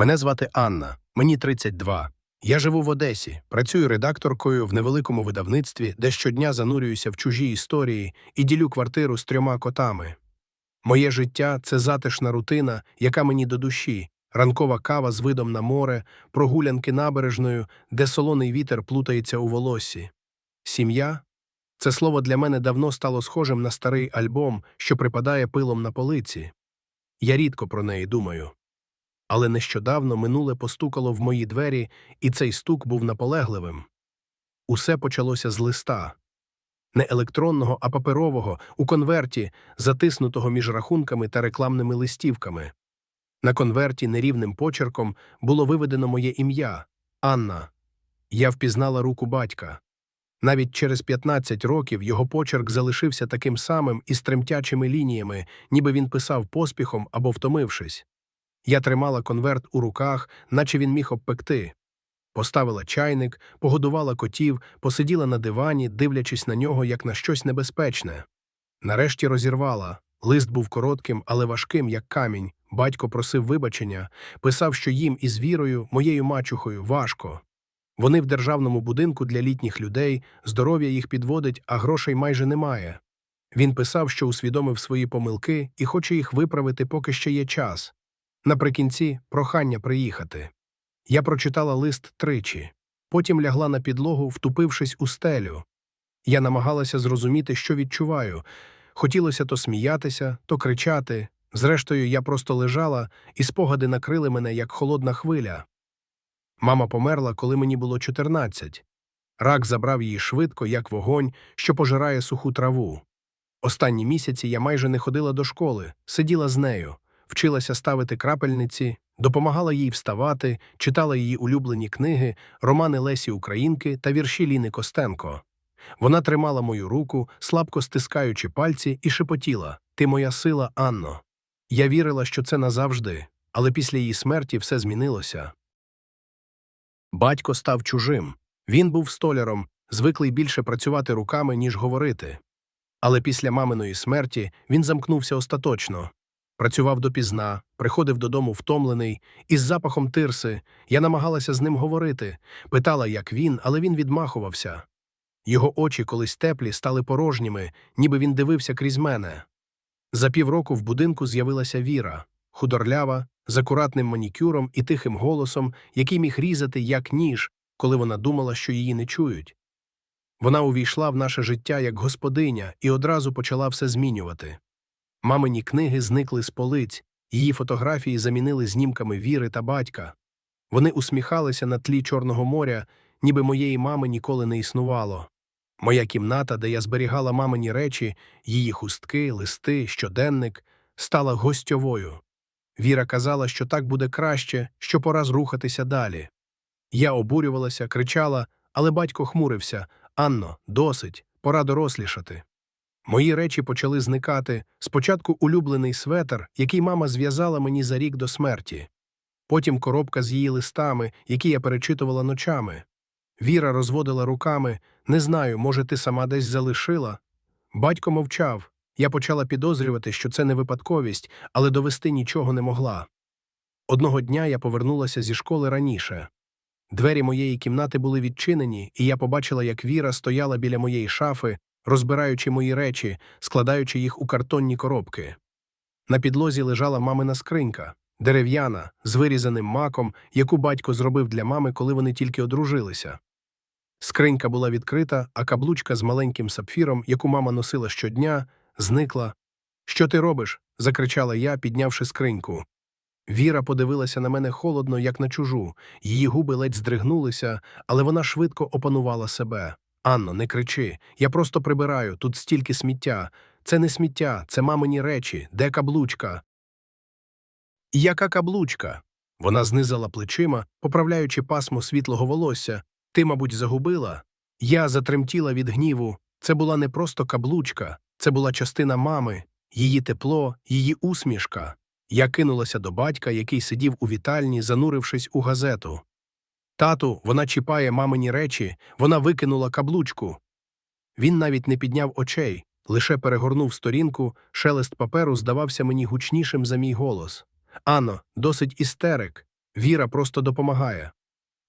Мене звати Анна, мені 32. Я живу в Одесі, працюю редакторкою в невеликому видавництві, де щодня занурююся в чужі історії і ділю квартиру з трьома котами. Моє життя це затишна рутина, яка мені до душі, ранкова кава з видом на море, прогулянки набережною, де солоний вітер плутається у волоссі. Сім'я це слово для мене давно стало схожим на старий альбом, що припадає пилом на полиці. Я рідко про неї думаю. Але нещодавно минуле постукало в мої двері, і цей стук був наполегливим. Усе почалося з листа. Не електронного, а паперового, у конверті, затиснутого між рахунками та рекламними листівками. На конверті нерівним почерком було виведено моє ім'я Анна. Я впізнала руку батька. Навіть через 15 років його почерк залишився таким самим із тремтячими лініями, ніби він писав поспіхом або втомившись. Я тримала конверт у руках, наче він міг обпекти. Поставила чайник, погодувала котів, посиділа на дивані, дивлячись на нього як на щось небезпечне. Нарешті розірвала. Лист був коротким, але важким, як камінь. Батько просив вибачення, писав, що їм із вірою, моєю мачухою, важко. Вони в державному будинку для літніх людей, здоров'я їх підводить, а грошей майже немає. Він писав, що усвідомив свої помилки і хоче їх виправити, поки ще є час. Наприкінці прохання приїхати. Я прочитала лист тричі, потім лягла на підлогу, втупившись у стелю. Я намагалася зрозуміти, що відчуваю. Хотілося то сміятися, то кричати. Зрештою, я просто лежала, і спогади накрили мене, як холодна хвиля. Мама померла, коли мені було 14. Рак забрав її швидко, як вогонь, що пожирає суху траву. Останні місяці я майже не ходила до школи, сиділа з нею, вчилася ставити крапельниці, допомагала їй вставати, читала її улюблені книги, романи Лесі Українки та вірші Ліни Костенко. Вона тримала мою руку, слабко стискаючи пальці, і шепотіла Ти моя сила, Анно. Я вірила, що це назавжди, але після її смерті все змінилося. Батько став чужим. Він був столяром, звиклий більше працювати руками, ніж говорити. Але після маминої смерті він замкнувся остаточно. Працював допізна, приходив додому втомлений, із запахом тирси. Я намагалася з ним говорити, питала, як він, але він відмахувався. Його очі, колись теплі, стали порожніми, ніби він дивився крізь мене. За півроку в будинку з'явилася Віра, худорлява, з акуратним манікюром і тихим голосом, який міг різати як ніж, коли вона думала, що її не чують. Вона увійшла в наше життя як господиня і одразу почала все змінювати. Мамині книги зникли з полиць, її фотографії замінили знімками віри та батька. Вони усміхалися на тлі Чорного моря, ніби моєї мами ніколи не існувало. Моя кімната, де я зберігала мамині речі, її хустки, листи, щоденник, стала гостьовою. Віра казала, що так буде краще, що пора зрухатися далі. Я обурювалася, кричала, але батько хмурився Анно, досить, пора дорослішати. Мої речі почали зникати спочатку улюблений светр, який мама зв'язала мені за рік до смерті, потім коробка з її листами, які я перечитувала ночами. Віра розводила руками не знаю, може, ти сама десь залишила. Батько мовчав. Я почала підозрювати, що це не випадковість, але довести нічого не могла. Одного дня я повернулася зі школи раніше. Двері моєї кімнати були відчинені, і я побачила, як Віра стояла біля моєї шафи, розбираючи мої речі, складаючи їх у картонні коробки. На підлозі лежала мамина скринька, дерев'яна, з вирізаним маком, яку батько зробив для мами, коли вони тільки одружилися. Скринька була відкрита, а каблучка з маленьким сапфіром, яку мама носила щодня, зникла. Що ти робиш? закричала я, піднявши скриньку. Віра подивилася на мене холодно, як на чужу, її губи ледь здригнулися, але вона швидко опанувала себе. Анно, не кричи, я просто прибираю, тут стільки сміття. Це не сміття, це мамині речі, де каблучка. Яка каблучка? Вона знизала плечима, поправляючи пасмо світлого волосся. Ти, мабуть, загубила? Я затремтіла від гніву. Це була не просто каблучка, це була частина мами, її тепло, її усмішка. Я кинулася до батька, який сидів у вітальні, занурившись у газету. Тату, вона чіпає мамині речі, вона викинула каблучку. Він навіть не підняв очей, лише перегорнув сторінку, шелест паперу здавався мені гучнішим за мій голос. Ано, досить істерик. Віра просто допомагає.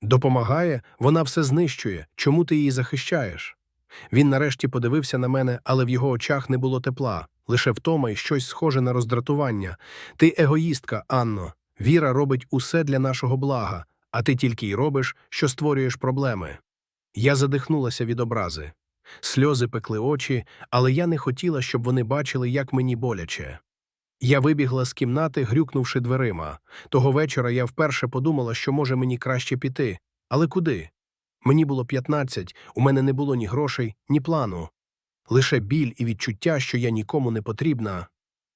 Допомагає, вона все знищує. Чому ти її захищаєш? Він нарешті подивився на мене, але в його очах не було тепла, лише втома і щось схоже на роздратування. Ти егоїстка, Анно. Віра робить усе для нашого блага, а ти тільки й робиш, що створюєш проблеми. Я задихнулася від образи. Сльози пекли очі, але я не хотіла, щоб вони бачили, як мені боляче. Я вибігла з кімнати, грюкнувши дверима. Того вечора я вперше подумала, що може мені краще піти. Але куди? Мені було 15, у мене не було ні грошей, ні плану. Лише біль і відчуття, що я нікому не потрібна.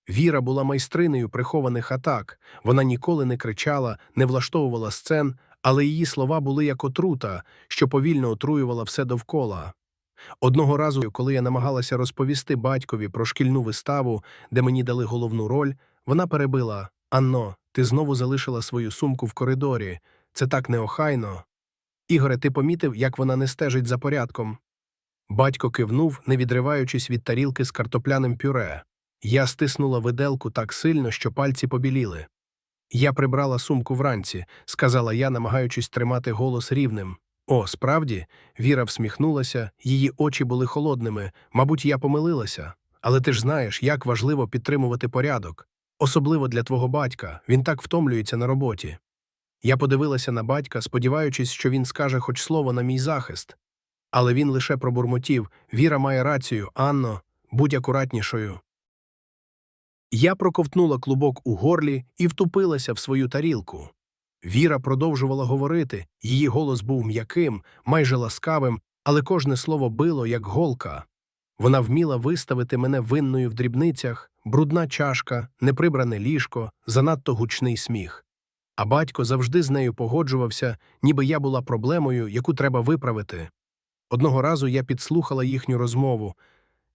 Віра була майстринею прихованих атак. Вона ніколи не кричала, не влаштовувала сцен, але її слова були як отрута, що повільно отруювала все довкола. Одного разу, коли я намагалася розповісти батькові про шкільну виставу, де мені дали головну роль, вона перебила Анно, ти знову залишила свою сумку в коридорі. Це так неохайно. Ігоре, ти помітив, як вона не стежить за порядком? Батько кивнув, не відриваючись від тарілки з картопляним пюре. Я стиснула виделку так сильно, що пальці побіліли. Я прибрала сумку вранці, сказала я, намагаючись тримати голос рівним. О, справді, Віра всміхнулася, її очі були холодними. Мабуть, я помилилася. Але ти ж знаєш, як важливо підтримувати порядок. Особливо для твого батька, він так втомлюється на роботі. Я подивилася на батька, сподіваючись, що він скаже хоч слово на мій захист. Але він лише пробурмотів Віра має рацію, Анно, будь акуратнішою. Я проковтнула клубок у горлі і втупилася в свою тарілку. Віра продовжувала говорити, її голос був м'яким, майже ласкавим, але кожне слово било, як голка. Вона вміла виставити мене винною в дрібницях, брудна чашка, неприбране ліжко, занадто гучний сміх. А батько завжди з нею погоджувався, ніби я була проблемою, яку треба виправити. Одного разу я підслухала їхню розмову.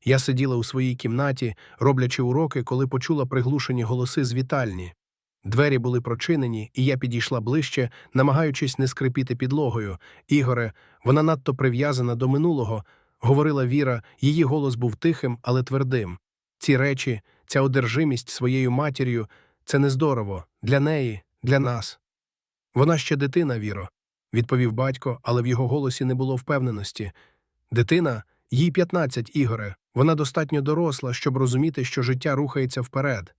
Я сиділа у своїй кімнаті, роблячи уроки, коли почула приглушені голоси з вітальні. Двері були прочинені, і я підійшла ближче, намагаючись не скрипіти підлогою. Ігоре, вона надто прив'язана до минулого, говорила Віра, її голос був тихим, але твердим. Ці речі, ця одержимість своєю матір'ю це нездорово для неї, для нас. Вона ще дитина, Віро, відповів батько, але в його голосі не було впевненості. Дитина, їй 15, Ігоре, вона достатньо доросла, щоб розуміти, що життя рухається вперед.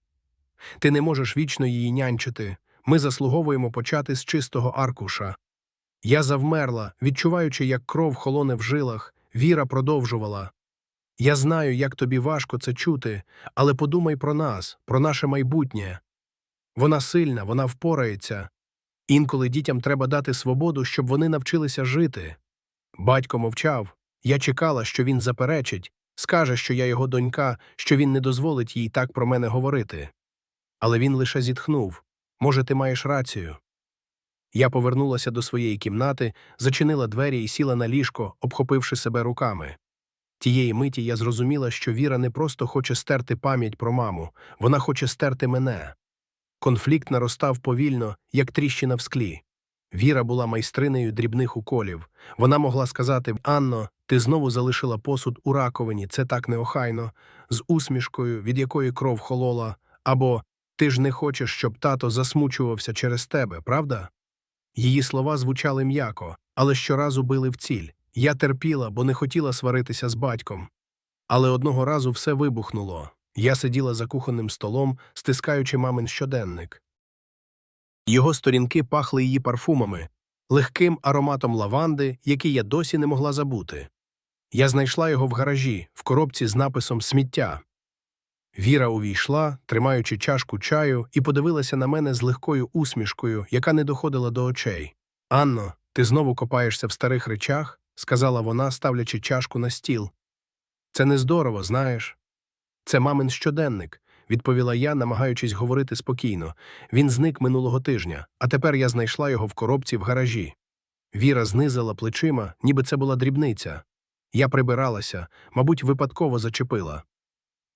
Ти не можеш вічно її нянчити. Ми заслуговуємо почати з чистого аркуша. Я завмерла, відчуваючи, як кров холоне в жилах, віра продовжувала. Я знаю, як тобі важко це чути, але подумай про нас, про наше майбутнє. Вона сильна, вона впорається. Інколи дітям треба дати свободу, щоб вони навчилися жити. Батько мовчав. Я чекала, що він заперечить, скаже, що я його донька, що він не дозволить їй так про мене говорити. Але він лише зітхнув може, ти маєш рацію. Я повернулася до своєї кімнати, зачинила двері і сіла на ліжко, обхопивши себе руками. Тієї миті я зрозуміла, що Віра не просто хоче стерти пам'ять про маму, вона хоче стерти мене. Конфлікт наростав повільно, як тріщина в склі. Віра була майстринею дрібних уколів. Вона могла сказати Анно, ти знову залишила посуд у раковині, це так неохайно, з усмішкою, від якої кров холола, або ти ж не хочеш, щоб тато засмучувався через тебе, правда? Її слова звучали м'яко, але щоразу били в ціль. Я терпіла, бо не хотіла сваритися з батьком. Але одного разу все вибухнуло. Я сиділа за кухонним столом, стискаючи мамин щоденник. Його сторінки пахли її парфумами, легким ароматом лаванди, який я досі не могла забути. Я знайшла його в гаражі, в коробці з написом Сміття. Віра увійшла, тримаючи чашку чаю, і подивилася на мене з легкою усмішкою, яка не доходила до очей. Анно, ти знову копаєшся в старих речах, сказала вона, ставлячи чашку на стіл. Це нездорово, знаєш. Це мамин щоденник, відповіла я, намагаючись говорити спокійно. Він зник минулого тижня, а тепер я знайшла його в коробці в гаражі. Віра знизила плечима, ніби це була дрібниця. Я прибиралася, мабуть, випадково зачепила.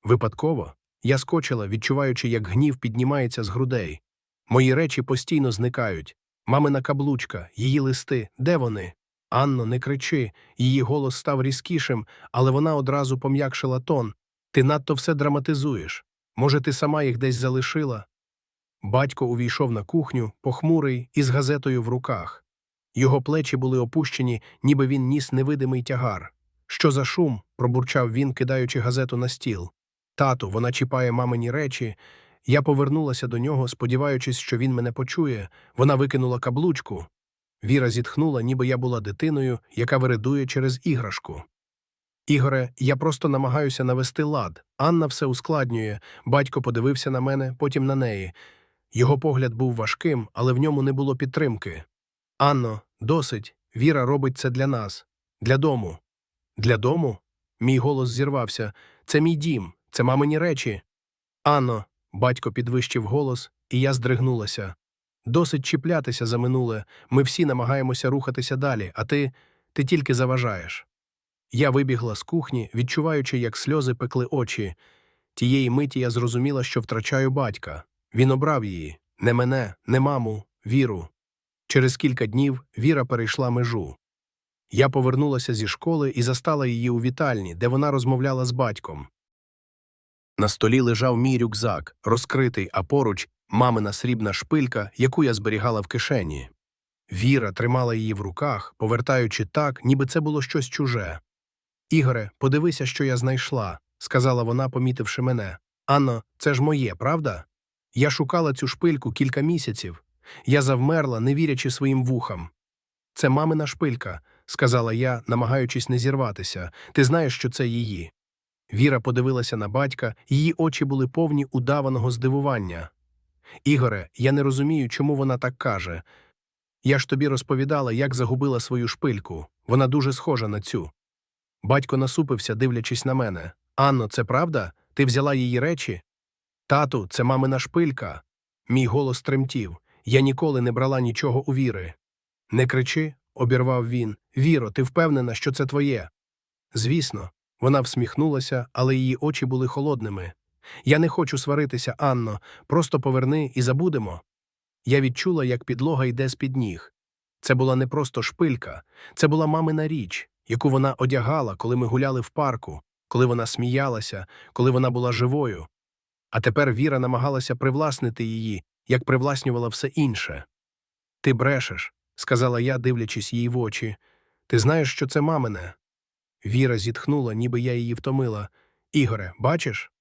Випадково я скочила, відчуваючи, як гнів піднімається з грудей. Мої речі постійно зникають. Мамина каблучка, її листи, де вони? Анно, не кричи. Її голос став різкішим, але вона одразу пом'якшила тон. Ти надто все драматизуєш. Може, ти сама їх десь залишила? Батько увійшов на кухню, похмурий, із газетою в руках. Його плечі були опущені, ніби він ніс невидимий тягар. Що за шум? пробурчав він, кидаючи газету на стіл. Тату, вона чіпає мамині речі. Я повернулася до нього, сподіваючись, що він мене почує. Вона викинула каблучку. Віра зітхнула, ніби я була дитиною, яка виридує через іграшку. Ігоре, я просто намагаюся навести лад. Анна все ускладнює. Батько подивився на мене, потім на неї. Його погляд був важким, але в ньому не було підтримки. Анно, досить. Віра робить це для нас, для дому. Для дому? Мій голос зірвався. Це мій дім, це мамині речі. Анно, батько підвищив голос, і я здригнулася. Досить чіплятися за минуле. Ми всі намагаємося рухатися далі, а ти, ти тільки заважаєш. Я вибігла з кухні, відчуваючи, як сльози пекли очі. Тієї миті я зрозуміла, що втрачаю батька. Він обрав її не мене, не маму, віру. Через кілька днів Віра перейшла межу. Я повернулася зі школи і застала її у вітальні, де вона розмовляла з батьком. На столі лежав мій рюкзак, розкритий, а поруч мамина срібна шпилька, яку я зберігала в кишені. Віра тримала її в руках, повертаючи так, ніби це було щось чуже. Ігоре, подивися, що я знайшла, сказала вона, помітивши мене. Анно, це ж моє, правда? Я шукала цю шпильку кілька місяців. Я завмерла, не вірячи своїм вухам. Це мамина шпилька, сказала я, намагаючись не зірватися. Ти знаєш, що це її. Віра подивилася на батька, її очі були повні удаваного здивування. Ігоре, я не розумію, чому вона так каже. Я ж тобі розповідала, як загубила свою шпильку. Вона дуже схожа на цю. Батько насупився, дивлячись на мене. Анно, це правда? Ти взяла її речі? Тату, це мамина шпилька. Мій голос тремтів. Я ніколи не брала нічого у віри. Не кричи, обірвав він. Віро, ти впевнена, що це твоє? Звісно, вона всміхнулася, але її очі були холодними. Я не хочу сваритися, Анно, просто поверни і забудемо. Я відчула, як підлога йде з-під ніг. Це була не просто шпилька, це була мамина річ, яку вона одягала, коли ми гуляли в парку, коли вона сміялася, коли вона була живою. А тепер Віра намагалася привласнити її, як привласнювала все інше. Ти брешеш, сказала я, дивлячись їй в очі. Ти знаєш, що це мамине? Віра зітхнула, ніби я її втомила. Ігоре, бачиш?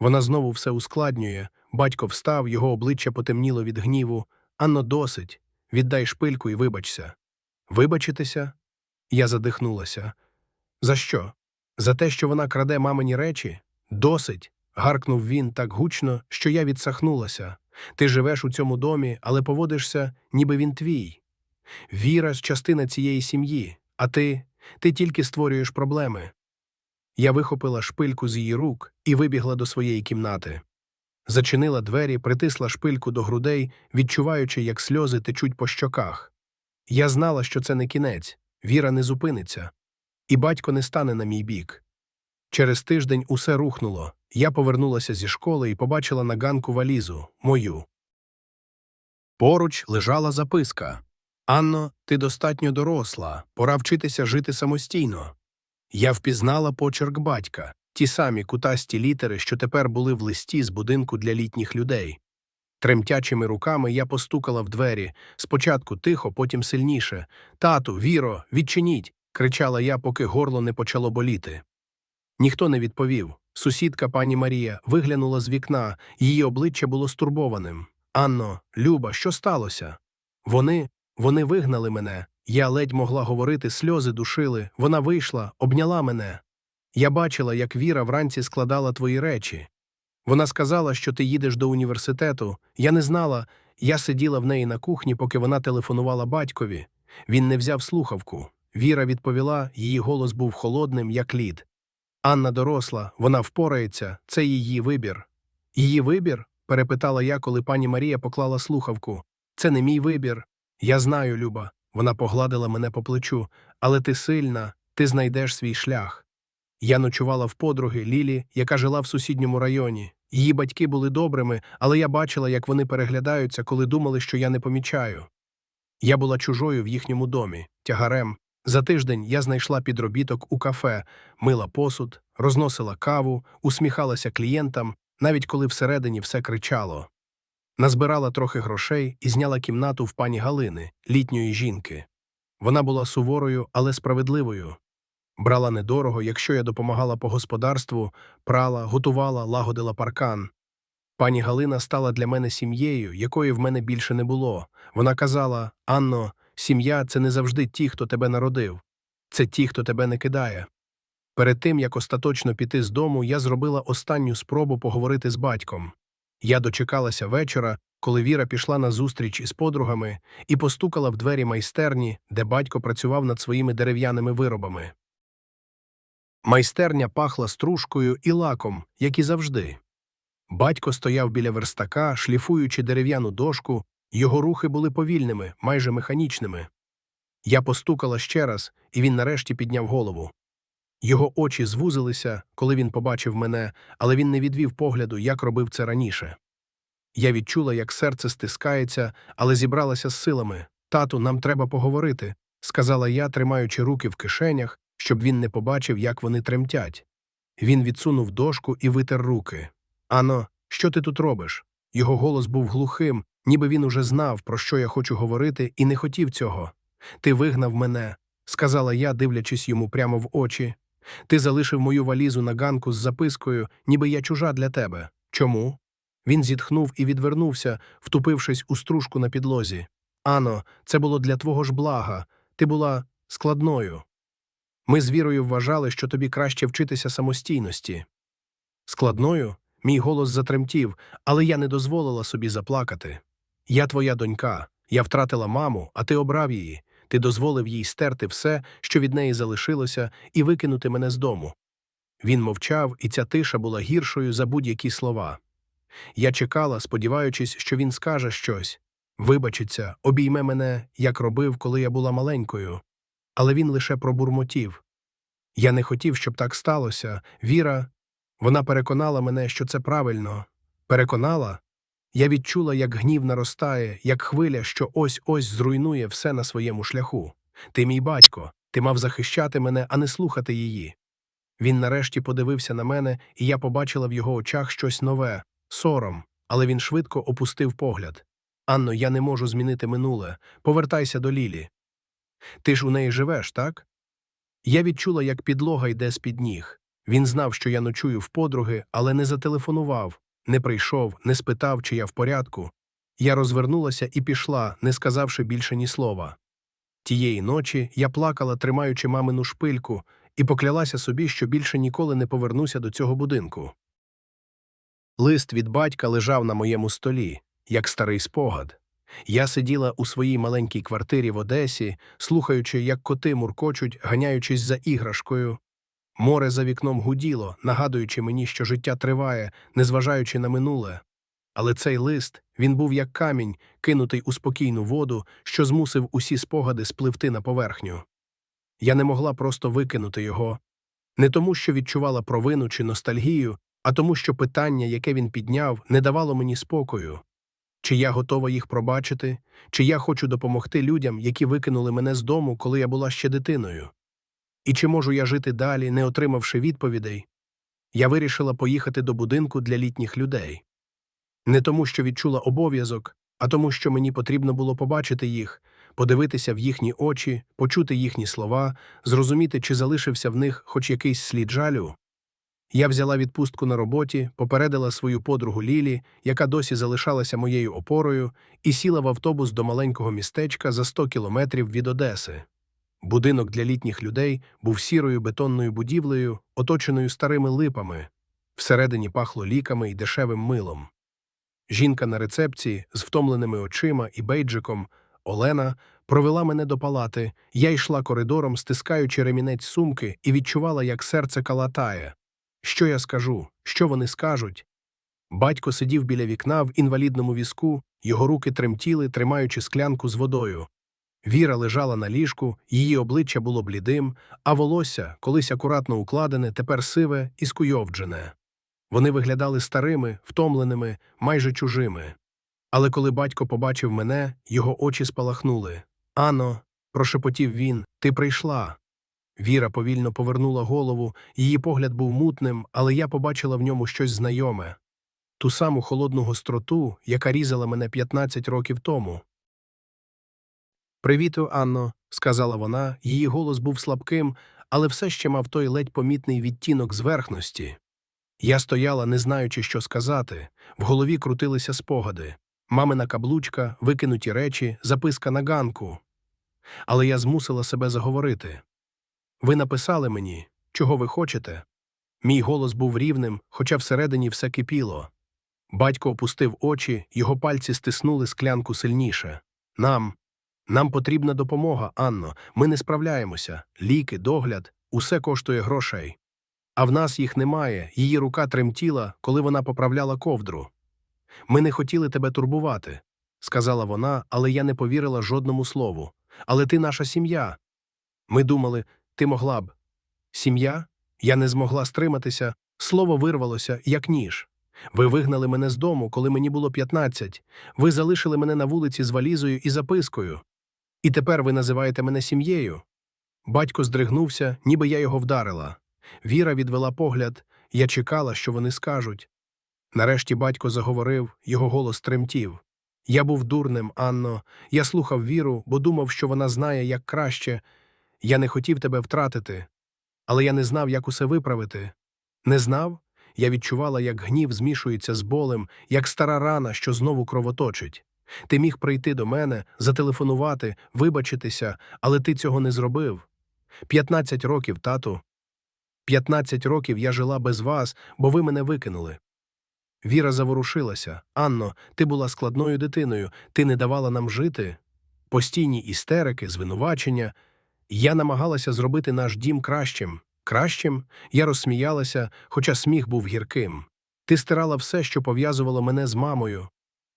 Вона знову все ускладнює. Батько встав, його обличчя потемніло від гніву. Анно, досить. Віддай шпильку і вибачся. Вибачитися? Я задихнулася. За що? За те, що вона краде мамині речі? Досить. гаркнув він так гучно, що я відсахнулася. Ти живеш у цьому домі, але поводишся, ніби він твій. Віра частина цієї сім'ї, а ти, ти тільки створюєш проблеми. Я вихопила шпильку з її рук і вибігла до своєї кімнати. Зачинила двері, притисла шпильку до грудей, відчуваючи, як сльози течуть по щоках. Я знала, що це не кінець, віра не зупиниться, і батько не стане на мій бік. Через тиждень усе рухнуло. Я повернулася зі школи і побачила на ганку валізу мою. Поруч лежала записка Анно, ти достатньо доросла, пора вчитися жити самостійно. Я впізнала почерк батька, ті самі кутасті літери, що тепер були в листі з будинку для літніх людей. Тремтячими руками я постукала в двері, спочатку тихо, потім сильніше. Тату, Віро, відчиніть. кричала я, поки горло не почало боліти. Ніхто не відповів. Сусідка пані Марія виглянула з вікна, її обличчя було стурбованим. Анно, Люба, що сталося? Вони, вони вигнали мене. Я ледь могла говорити, сльози душили. Вона вийшла, обняла мене. Я бачила, як Віра вранці складала твої речі. Вона сказала, що ти їдеш до університету. Я не знала. Я сиділа в неї на кухні, поки вона телефонувала батькові. Він не взяв слухавку. Віра відповіла, її голос був холодним, як лід. Анна доросла, вона впорається, це її вибір. Її вибір? перепитала я, коли пані Марія поклала слухавку. Це не мій вибір. Я знаю, Люба. Вона погладила мене по плечу, але ти сильна, ти знайдеш свій шлях. Я ночувала в подруги Лілі, яка жила в сусідньому районі. Її батьки були добрими, але я бачила, як вони переглядаються, коли думали, що я не помічаю. Я була чужою в їхньому домі, тягарем. За тиждень я знайшла підробіток у кафе, мила посуд, розносила каву, усміхалася клієнтам, навіть коли всередині все кричало. Назбирала трохи грошей і зняла кімнату в пані Галини, літньої жінки. Вона була суворою, але справедливою. Брала недорого, якщо я допомагала по господарству, прала, готувала, лагодила паркан. Пані Галина стала для мене сім'єю, якої в мене більше не було. Вона казала: Анно, сім'я це не завжди ті, хто тебе народив, це ті, хто тебе не кидає. Перед тим, як остаточно піти з дому, я зробила останню спробу поговорити з батьком. Я дочекалася вечора, коли Віра пішла на зустріч із подругами і постукала в двері майстерні, де батько працював над своїми дерев'яними виробами. Майстерня пахла стружкою і лаком, як і завжди. Батько стояв біля верстака, шліфуючи дерев'яну дошку, його рухи були повільними, майже механічними. Я постукала ще раз, і він нарешті підняв голову. Його очі звузилися, коли він побачив мене, але він не відвів погляду, як робив це раніше. Я відчула, як серце стискається, але зібралася з силами. Тату, нам треба поговорити, сказала я, тримаючи руки в кишенях, щоб він не побачив, як вони тремтять. Він відсунув дошку і витер руки. Ано, що ти тут робиш? Його голос був глухим, ніби він уже знав, про що я хочу говорити, і не хотів цього. Ти вигнав мене, сказала я, дивлячись йому прямо в очі. Ти залишив мою валізу на ганку з запискою, ніби я чужа для тебе. Чому? Він зітхнув і відвернувся, втупившись у стружку на підлозі. Ано, це було для твого ж блага. Ти була складною. Ми з вірою вважали, що тобі краще вчитися самостійності. Складною? Мій голос затремтів, але я не дозволила собі заплакати. Я твоя донька, я втратила маму, а ти обрав її. Ти дозволив їй стерти все, що від неї залишилося, і викинути мене з дому. Він мовчав, і ця тиша була гіршою за будь-які слова. Я чекала, сподіваючись, що він скаже щось вибачиться, обійме мене, як робив, коли я була маленькою. Але він лише пробурмотів. Я не хотів, щоб так сталося. Віра, вона переконала мене, що це правильно. Переконала? Я відчула, як гнів наростає, як хвиля, що ось ось зруйнує все на своєму шляху. Ти мій батько, ти мав захищати мене, а не слухати її. Він нарешті подивився на мене, і я побачила в його очах щось нове сором, але він швидко опустив погляд. Анно, я не можу змінити минуле. Повертайся до Лілі. Ти ж у неї живеш, так? Я відчула, як підлога йде з під ніг. Він знав, що я ночую в подруги, але не зателефонував, не прийшов, не спитав, чи я в порядку. Я розвернулася і пішла, не сказавши більше ні слова. Тієї ночі я плакала, тримаючи мамину шпильку, і поклялася собі, що більше ніколи не повернуся до цього будинку. Лист від батька лежав на моєму столі, як старий спогад. Я сиділа у своїй маленькій квартирі в Одесі, слухаючи, як коти муркочуть, ганяючись за іграшкою. Море за вікном гуділо, нагадуючи мені, що життя триває, незважаючи на минуле. Але цей лист він був як камінь, кинутий у спокійну воду, що змусив усі спогади спливти на поверхню. Я не могла просто викинути його не тому, що відчувала провину чи ностальгію, а тому, що питання, яке він підняв, не давало мені спокою. Чи я готова їх пробачити, чи я хочу допомогти людям, які викинули мене з дому, коли я була ще дитиною? І чи можу я жити далі, не отримавши відповідей? Я вирішила поїхати до будинку для літніх людей. Не тому, що відчула обов'язок, а тому, що мені потрібно було побачити їх, подивитися в їхні очі, почути їхні слова, зрозуміти, чи залишився в них хоч якийсь слід жалю. Я взяла відпустку на роботі, попередила свою подругу Лілі, яка досі залишалася моєю опорою, і сіла в автобус до маленького містечка за 100 кілометрів від Одеси. Будинок для літніх людей був сірою бетонною будівлею, оточеною старими липами. Всередині пахло ліками і дешевим милом. Жінка на рецепції з втомленими очима і бейджиком Олена провела мене до палати. Я йшла коридором, стискаючи ремінець сумки, і відчувала, як серце калатає. Що я скажу? Що вони скажуть? Батько сидів біля вікна в інвалідному візку, його руки тремтіли, тримаючи склянку з водою. Віра лежала на ліжку, її обличчя було блідим, а волосся, колись акуратно укладене, тепер сиве і скуйовджене. Вони виглядали старими, втомленими, майже чужими. Але коли батько побачив мене, його очі спалахнули. Ано, прошепотів він, ти прийшла. Віра повільно повернула голову, її погляд був мутним, але я побачила в ньому щось знайоме. ту саму холодну гостроту, яка різала мене 15 років тому. Привіту, Анно, сказала вона, її голос був слабким, але все ще мав той ледь помітний відтінок зверхності. Я стояла, не знаючи, що сказати, в голові крутилися спогади мамина каблучка, викинуті речі, записка на ганку. Але я змусила себе заговорити. Ви написали мені, чого ви хочете? Мій голос був рівним, хоча всередині все кипіло. Батько опустив очі, його пальці стиснули склянку сильніше. Нам, нам потрібна допомога, Анно. Ми не справляємося. Ліки, догляд, усе коштує грошей. А в нас їх немає, її рука тремтіла, коли вона поправляла ковдру. Ми не хотіли тебе турбувати, сказала вона, але я не повірила жодному слову. Але ти наша сім'я. Ми думали, ти могла б. Сім'я? Я не змогла стриматися, слово вирвалося, як ніж. Ви вигнали мене з дому, коли мені було 15. Ви залишили мене на вулиці з валізою і запискою. І тепер ви називаєте мене сім'єю. Батько здригнувся, ніби я його вдарила. Віра відвела погляд, я чекала, що вони скажуть. Нарешті батько заговорив, його голос тремтів. Я був дурним, Анно. Я слухав віру, бо думав, що вона знає, як краще. Я не хотів тебе втратити. Але я не знав, як усе виправити. Не знав? Я відчувала, як гнів змішується з болем, як стара рана, що знову кровоточить. Ти міг прийти до мене, зателефонувати, вибачитися, але ти цього не зробив. П'ятнадцять років, тату. П'ятнадцять років я жила без вас, бо ви мене викинули. Віра заворушилася. Анно, ти була складною дитиною, ти не давала нам жити. Постійні істерики, звинувачення. Я намагалася зробити наш дім кращим. Кращим? Я розсміялася, хоча сміх був гірким. Ти стирала все, що пов'язувало мене з мамою.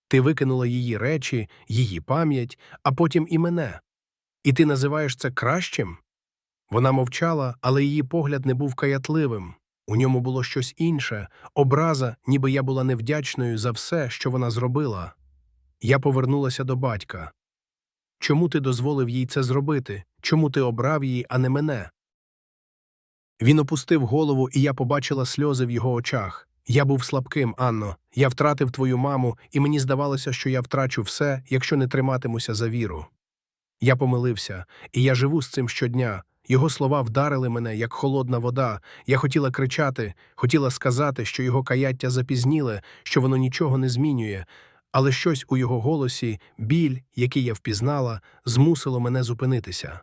Ти викинула її речі, її пам'ять, а потім і мене. І ти називаєш це кращим? Вона мовчала, але її погляд не був каятливим. У ньому було щось інше, образа, ніби я була невдячною за все, що вона зробила. Я повернулася до батька. Чому ти дозволив їй це зробити? Чому ти обрав її, а не мене? Він опустив голову, і я побачила сльози в його очах. Я був слабким, Анно. Я втратив твою маму, і мені здавалося, що я втрачу все, якщо не триматимуся за віру. Я помилився, і я живу з цим щодня. Його слова вдарили мене, як холодна вода. Я хотіла кричати, хотіла сказати, що його каяття запізніле, що воно нічого не змінює, але щось у його голосі, біль, який я впізнала, змусило мене зупинитися.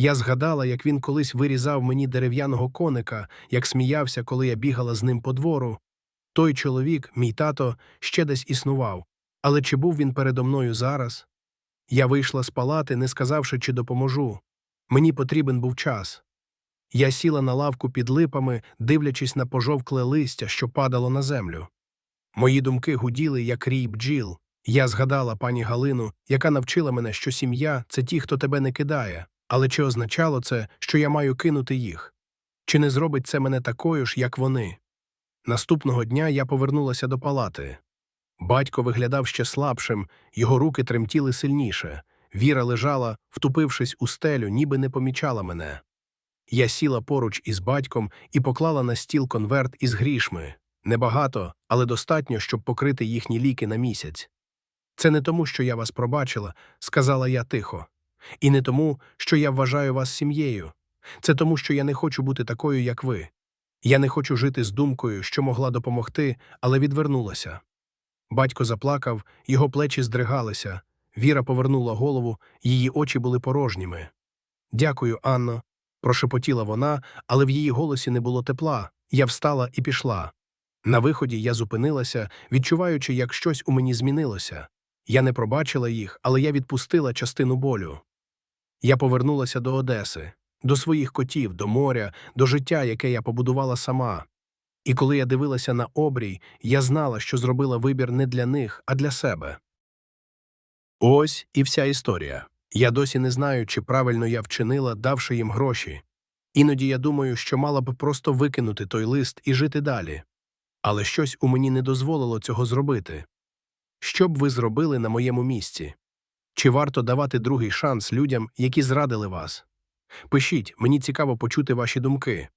Я згадала, як він колись вирізав мені дерев'яного коника, як сміявся, коли я бігала з ним по двору. Той чоловік, мій тато, ще десь існував, але чи був він передо мною зараз? Я вийшла з палати, не сказавши, чи допоможу. Мені потрібен був час. Я сіла на лавку під липами, дивлячись на пожовкле листя, що падало на землю. Мої думки гуділи, як рій бджіл. Я згадала пані Галину, яка навчила мене, що сім'я це ті, хто тебе не кидає. Але чи означало це, що я маю кинути їх? Чи не зробить це мене такою ж, як вони? Наступного дня я повернулася до палати. Батько виглядав ще слабшим, його руки тремтіли сильніше. Віра лежала, втупившись у стелю, ніби не помічала мене. Я сіла поруч із батьком і поклала на стіл конверт із грішми. Небагато, але достатньо, щоб покрити їхні ліки на місяць. Це не тому, що я вас пробачила, сказала я тихо. І не тому, що я вважаю вас сім'єю. Це тому, що я не хочу бути такою, як ви. Я не хочу жити з думкою, що могла допомогти, але відвернулася. Батько заплакав, його плечі здригалися. Віра повернула голову, її очі були порожніми. Дякую, Анно, прошепотіла вона, але в її голосі не було тепла. Я встала і пішла. На виході я зупинилася, відчуваючи, як щось у мені змінилося. Я не пробачила їх, але я відпустила частину болю. Я повернулася до Одеси, до своїх котів, до моря, до життя, яке я побудувала сама. І коли я дивилася на обрій, я знала, що зробила вибір не для них, а для себе. Ось і вся історія. Я досі не знаю, чи правильно я вчинила, давши їм гроші. Іноді я думаю, що мала б просто викинути той лист і жити далі. Але щось у мені не дозволило цього зробити. Що б ви зробили на моєму місці? Чи варто давати другий шанс людям, які зрадили вас? Пишіть, мені цікаво почути ваші думки.